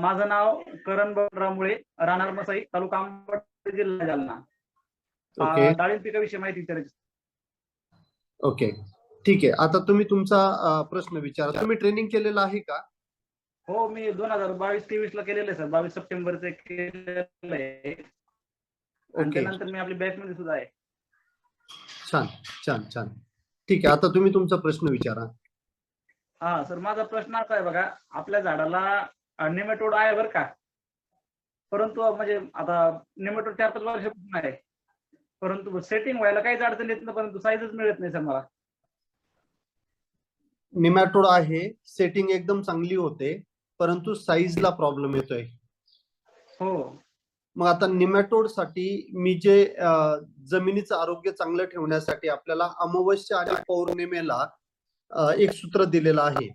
माझं नाव करण बळरामुळे राहणार मसाई तालुका अंबड जिल्हा जालना. डाळिंब पिकाविषयी माहिती विचारायची. ओके ठीक आहे. आता तुम्ही तुमचा प्रश्न विचारा. तुम्ही ट्रेनिंग केलेलं आहे का? हो मी दोन हजार बावीस तेवीस ला केलेलं आहे सर. बावीस सप्टेंबरचं केलेलं आहे. त्यानंतर मी आपल्या बॅच मध्ये सुद्धा आहे. छान छान छान. ठीक आहे. आता तुम्ही तुमचा प्रश्न विचारा. हा सर. माझा प्रश्न असा आहे बघा. आपल्या झाडाला नेमॅटोड आहे बरं का. परंतु म्हणजे आता नेमॅटोड चार पाच वर्षापासून आहे. परंतु सेटिंग व्हायला काहीच अडचण येत नाही परंतु साईजच मिळत नाही सर मला. निमॅटोड आहे सेटिंग एकदम चांगली होते परंतु साईजला प्रॉब्लेम येतोय. हो. मग आता निमॅटोडसाठी मी जे जमिनीचं आरोग्य चांगलं ठेवण्यासाठी आपल्याला अमावस्या आणि पौर्णिमेला एक सूत्र दिलेलं आहे.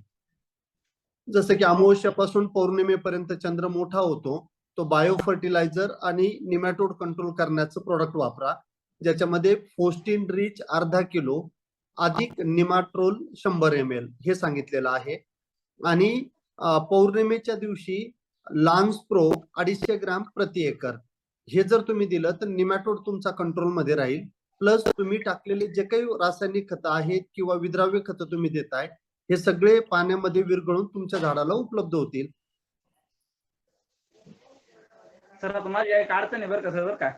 जसं की अमावस्यापासून पौर्णिमेपर्यंत चंद्र मोठा होतो तो बायो फर्टिलायझर आणि निमॅटोड कंट्रोल करण्याचं प्रोडक्ट वापरा. ज्याच्यामध्ये फोस्टिन रिच अर्धा किलो अधिक निमाट्रोल शंभर एम एल हे सांगितलेलं आहे. आणि पौर्णिमेच्या दिवशी लान्स प्रो अडीचशे ग्राम प्रति एकर. हे जर तुम्ही दिलं तर निमॅटोड तुमचा कंट्रोलमध्ये राहील. प्लस तुम्ही टाकलेले जे काही रासायनिक खतं आहेत किंवा विद्राव्य खतं तुम्ही देताय हे सगळे पाण्यामध्ये विरघळून तुमच्या झाडाला उपलब्ध होतील. सर आता माझी एक अडचण आहे बरं का सर बरं का.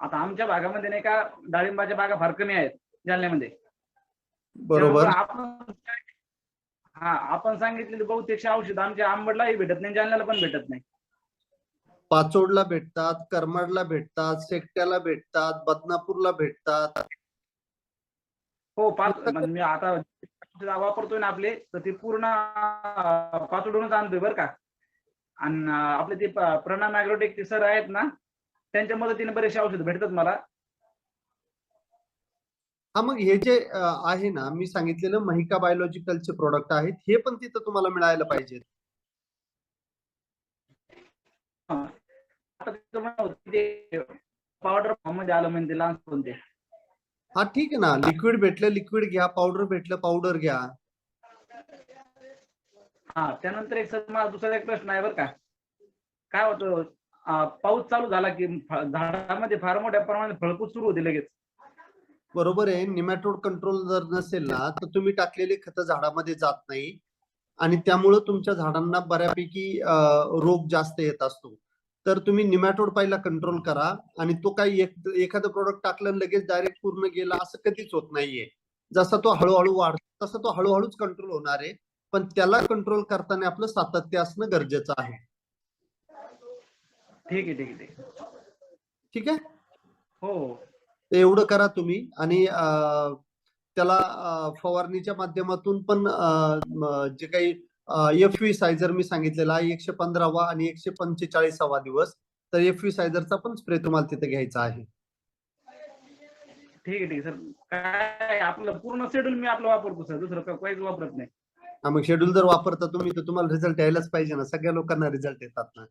आता आमच्या भागामध्ये नाही का डाळिंबाच्या बागा फार कमी आहेत जालन्यामध्ये. बरोबर. आपण हा आपण सांगितलेली बहुतेक औषध आमच्या आंबडलाही भेटत नाही जालन्याला पण भेटत नाही. पाचोडला भेटतात करमाडला भेटतात सेकट्याला भेटतात बदनापूरला भेटतात. हो पाच आता वापरतोय ना आपले तर ते पूर्ण पाचोडूनच आणतोय बरं का. आणि आपले ते प- प्रणाम ॲग्रोटेकचे सर आहेत ना त्यांच्या मदतीने बरेचसे औषध भेटतात मला. हा मग हे जे आहे ना मी सांगितलेलं महिका बायोलॉजिकलचे प्रोडक्ट आहेत हे पण तिथं तुम्हाला मिळायला ते पावडर फॉर्ममध्ये आलं म्हणजे लहान कोणते हा ठीक आहे ना. लिक्विड भेटलं लिक्विड घ्या. पावडर भेटलं पावडर घ्या. हा त्यानंतर एक सर मला दुसरा एक प्रश्न आहे बरं का. काय होतं पाऊस चालू झाला की झाडामध्ये फार मोठ्या प्रमाणात फळकूच सुरू होते लगेच. बरोबर आहे. निमॅटोड कंट्रोल जर नसेल ना तर तुम्ही टाकलेले खतं झाडामध्ये जात नाही. आणि त्यामुळं तुमच्या झाडांना बऱ्यापैकी रोग जास्त येत असतो. तर तुम्ही निमॅटोड पहिला कंट्रोल करा आणि तो काही एक एखादं प्रोडक्ट टाकलं लगेच डायरेक्ट पूर्ण गेला असं कधीच होत नाहीये. जसा तो हळूहळू वाढतो तसा तो हळूहळूच कंट्रोल होणार आहे. पण त्याला कंट्रोल करताना आपलं सातत्य असणं गरजेचं आहे. ठीक आहे ठीक आहे ठीक आहे. हो हो. एवढं करा तुम्ही आणि त्याला फवारणीच्या माध्यमातून पण जे काही एफ व्ही सायझर मी सांगितलेला आहे एकशे पंधरावा आणि एकशे पंचेचाळीसावा दिवस. तर एफ व्ही सायझरचा पण स्प्रे तुम्हाला तिथे घ्यायचा आहे. ठीक आहे ठीक आहे सर. काय आपलं पूर्ण शेड्यूल मी आपलं वापरतो सर. दुसरं काहीच वापरत नाही. मग शेड्यूल जर वापरता तुम्ही तर तुम्हाला रिझल्ट यायलाच पाहिजे ना. सगळ्या लोकांना रिझल्ट येतात ना.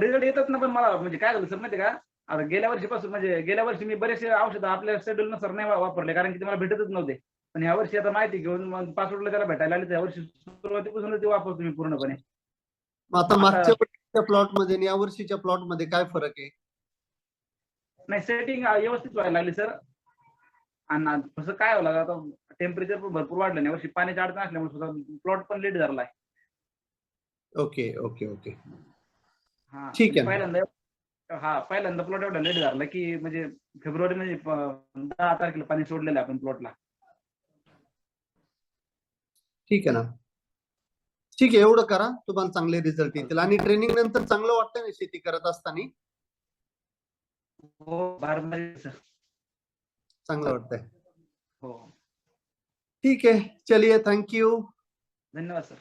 रिझल्ट येतात ना पण मला म्हणजे काय झालं सर माहिती का? आता गेल्या वर्षीपासून म्हणजे गेल्या वर्षी मी बरेचसे औषधं आपल्या शेड्यूल नुसार नाही वा- वापरले कारण की ते मला भेटतच नव्हते. पण ह्या वर्षी आता माहिती घेऊन मग पासवर्डला त्याला भेटायला आले या वर्षी सुरुवातीपासून ते वापरतो मी पूर्णपणे. आता मागच्या वर्षीच्या प्लॉटमध्ये आणि या वर्षीच्या प्लॉटमध्ये काय फरक आहे? नाही सेटिंग व्यवस्थित व्हायला लागली सर आणि तसं काय लागलं आता टेम्परेचर पण भरपूर वाढलं नाही वर्षी पाण्याची अडचण असल्यामुळे सुद्धा प्लॉट पण लेट झाला आहे. Okay okay okay. हा ठीक आहे. पहिल्यांदा हा पहिल्यांदा प्लॉट एवढा लेट झाला की म्हणजे फेब्रुवारी मध्ये प- दहा तारखेला पाणी सोडलेलं आपण प्लॉटला ठीक आहे ना? ठीक आहे एवढं करा. तुम्हाला चांगले रिझल्ट येतील. आणि ट्रेनिंग नंतर चांगलं वाटतं ना शेती करत असताना? हो चांगलं वाटतंय. हो. ठीक है चलिए थैंक यू धन्यवाद सर.